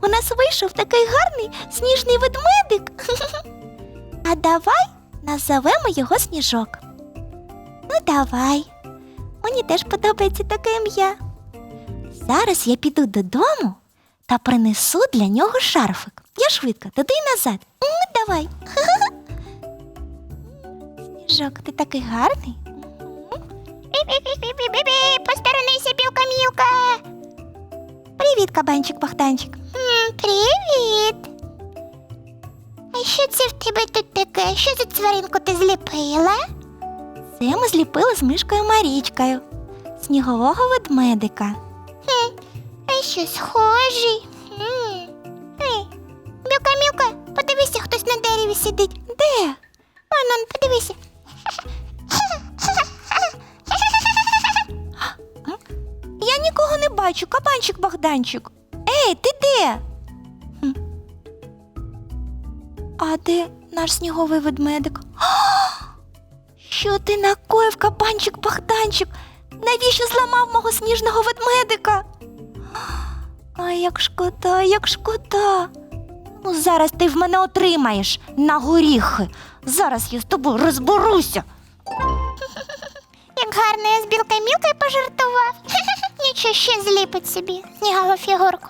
вийшов такий гарний сніжний ведмедик. А давай назовемо його сніжок. Ну, давай. Мені теж подобається таке ім'я. Зараз я піду додому та принесу для нього шарфик. Я швидко, туди і назад. М, Давай. Сніжок, ти такий гарний. Посторонися, білка мілка. Привіт, кабанчик Богданчик. Привіт. А що це в тебе тут таке? Що за тваринку ти зліпила? Це ми зліпили з мишкою Марічкою, снігового ведмедика. Хм, а що схожий? Хм. Ей, Білка мілка, подивися, хтось на дереві сидить. Де? Анон, подивися. Нікого не бачу, кабанчик Богданчик. Ей, ти де? Хм. А де наш сніговий ведмедик? Що ти накоїв, кабанчик Богданчик? Навіщо зламав мого сніжного ведмедика? Ай, як шкода, як шкода. Ну, зараз ти в мене отримаєш на горіхи. Зараз я з тобою розберуся. Як гарно я з білкою мілкою пожартував. Нічого ще зліпить собі снігову фігурку.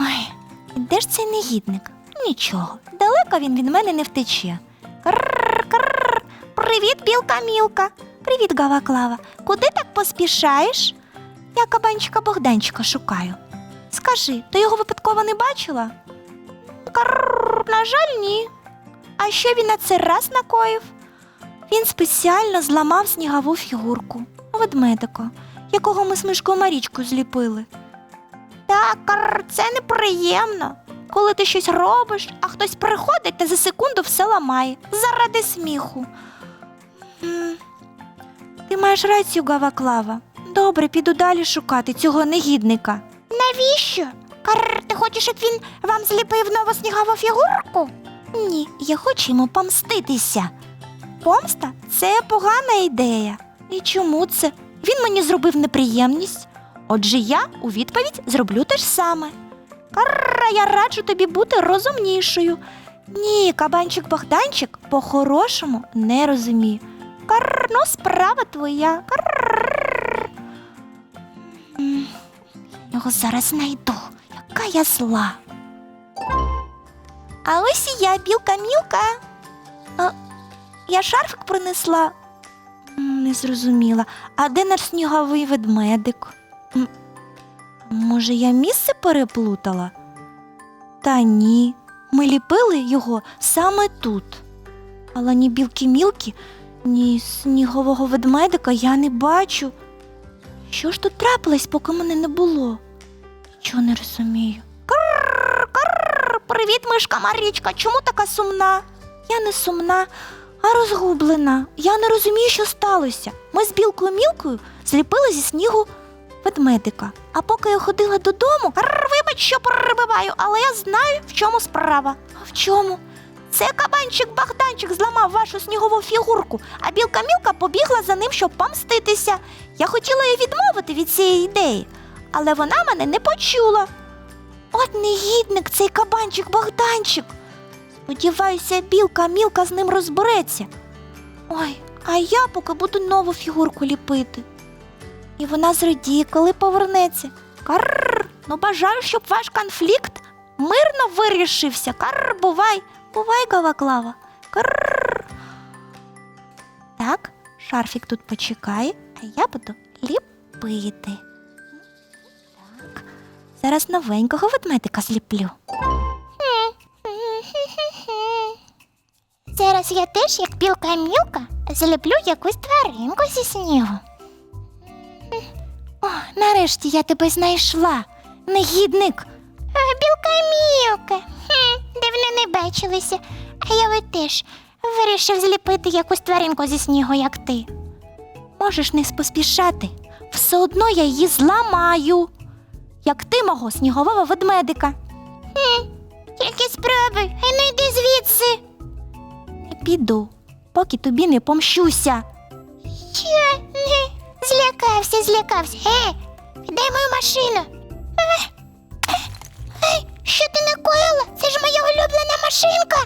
Ой, де ж цей негідник? Нічого, далеко він від мене не втече. Крррр. Привіт, білка мілка. Привіт, гава Клава. Куди так поспішаєш? Я кабанчика Богданчика шукаю. Скажи, ти його випадково не бачила? Крррр, на жаль, ні. А що він на цей раз накоїв? Він спеціально зламав снігову фігурку ведмедика, якого ми з мишкою Марічкою зліпили. Так, крррр, це неприємно. Коли ти щось робиш, а хтось приходить та за секунду все ламає заради сміху. Ти маєш рацію, Гава Клава. Добре, піду далі шукати цього негідника. Навіщо? Карр, ти хочеш, щоб він вам зліпив нову снігову фігурку? Ні, я хочу йому помститися. Помста це погана ідея. І чому це? Він мені зробив неприємність. Отже, я у відповідь зроблю те ж саме. Карра, я раджу тобі бути розумнішою. Ні, кабанчик Богданчик по-хорошому не розуміє. Карр, ну справа твоя. Карр. Його зараз знайду. Яка я зла. А ось і я, білка мілка. А, я шарфик принесла. Не зрозуміла. А де наш сніговий ведмедик? Може, я місце переплутала? Та ні, ми ліпили його саме тут. Але ні білки-мілки, ні снігового ведмедика я не бачу. Що ж тут трапилось, поки мене не було? Нічого не розумію. Крррр, крррр, привіт, мишка Марічка. Чому така сумна? Я не сумна, а розгублена. Я не розумію, що сталося. Ми з білкою мілкою зліпили зі снігу ведмедика. А поки я ходила додому, вибач, що перебиваю, але я знаю, в чому справа. А в чому? Це кабанчик Богданчик зламав вашу снігову фігурку, а білка мілка побігла за ним, щоб помститися. Я хотіла їй відмовити від цієї ідеї, але вона мене не почула. От негідник цей кабанчик Богданчик. Сподіваюся, білка мілка з ним розбереться. Ой, а я поки буду нову фігурку ліпити. І вона зрадіє, коли повернеться. Карр, ну бажаю, щоб ваш конфлікт мирно вирішився. Карр, бувай, бувай, Гаваклава. Карр. Так, шарфік тут почекає, а я буду ліпити. Так, зараз новенького ведмедика зліплю. Зараз я теж, як білка мілка, зліплю якусь тваринку зі снігу. О, нарешті я тебе знайшла, негідник. Білка мілка. Хм, не бачилися, а я ви теж вирішив зліпити якусь тваринку зі снігу, як ти. Можеш не поспішати, все одно я її зламаю, як ти мого снігового ведмедика. Хм, тільки спробуй, а ну йди звідси. Піду, поки тобі не помщуся. Що? Не, злякався, злякався. Е, дай мою машину. Що ти накоїла? Це ж моя улюблена машинка.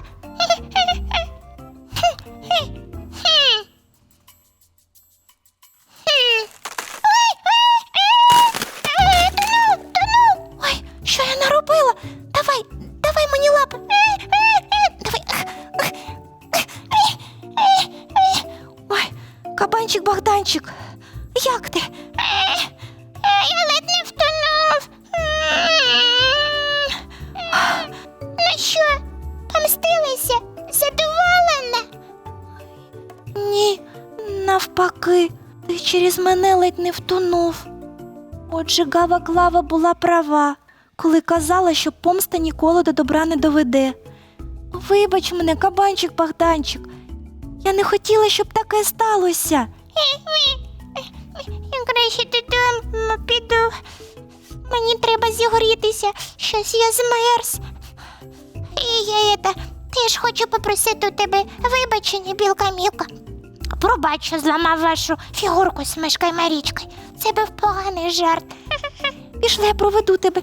Ой, що я наробила? Давай, давай мені лапи. Кабанчик як ти? Я ледь не втонув. Ну що, помстилися? Задоволена? Ні, навпаки, ти через мене ледь не втонув. Отже, Гава Клава була права, коли казала, що помста ніколи до добра не доведе. Вибач мене, кабанчик Богданчик. Я не хотіла, щоб таке сталося. Я краще додому піду. Мені треба зігрітися, щось я змерз. І я это, теж хочу попросити у тебе вибачення, білка мілка. Пробач, що зламав вашу фігурку з мишкою Марічкою. Це був поганий жарт. Пішли, я проведу тебе.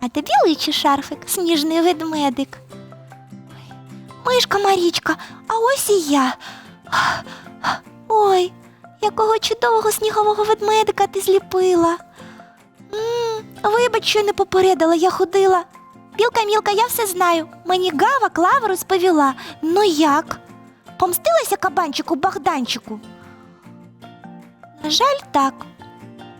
А тобі личий шарфик, сніжний ведмедик. Мишка Марічка, а ось і я. Ой, якого чудового снігового ведмедика ти зліпила. м вибач, що не попередила, я ходила. Білка мілка, я все знаю. Мені гава клава розповіла. Ну як? Помстилася кабанчику Богданчику? На жаль, так.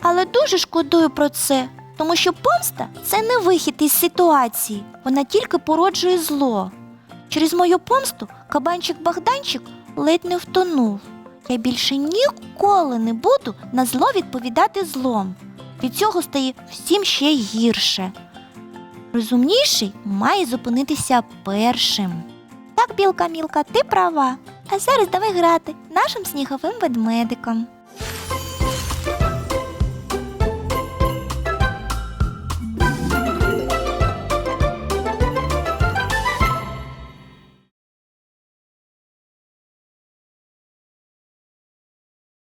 Але дуже шкодую про це, тому що помста це не вихід із ситуації, вона тільки породжує зло. Через мою помсту кабанчик Богданчик ледь не втонув. Я більше ніколи не буду на зло відповідати злом. Від цього стає всім ще гірше. Розумніший має зупинитися першим. Так, білка мілка, ти права. А зараз давай грати нашим сніговим ведмедиком.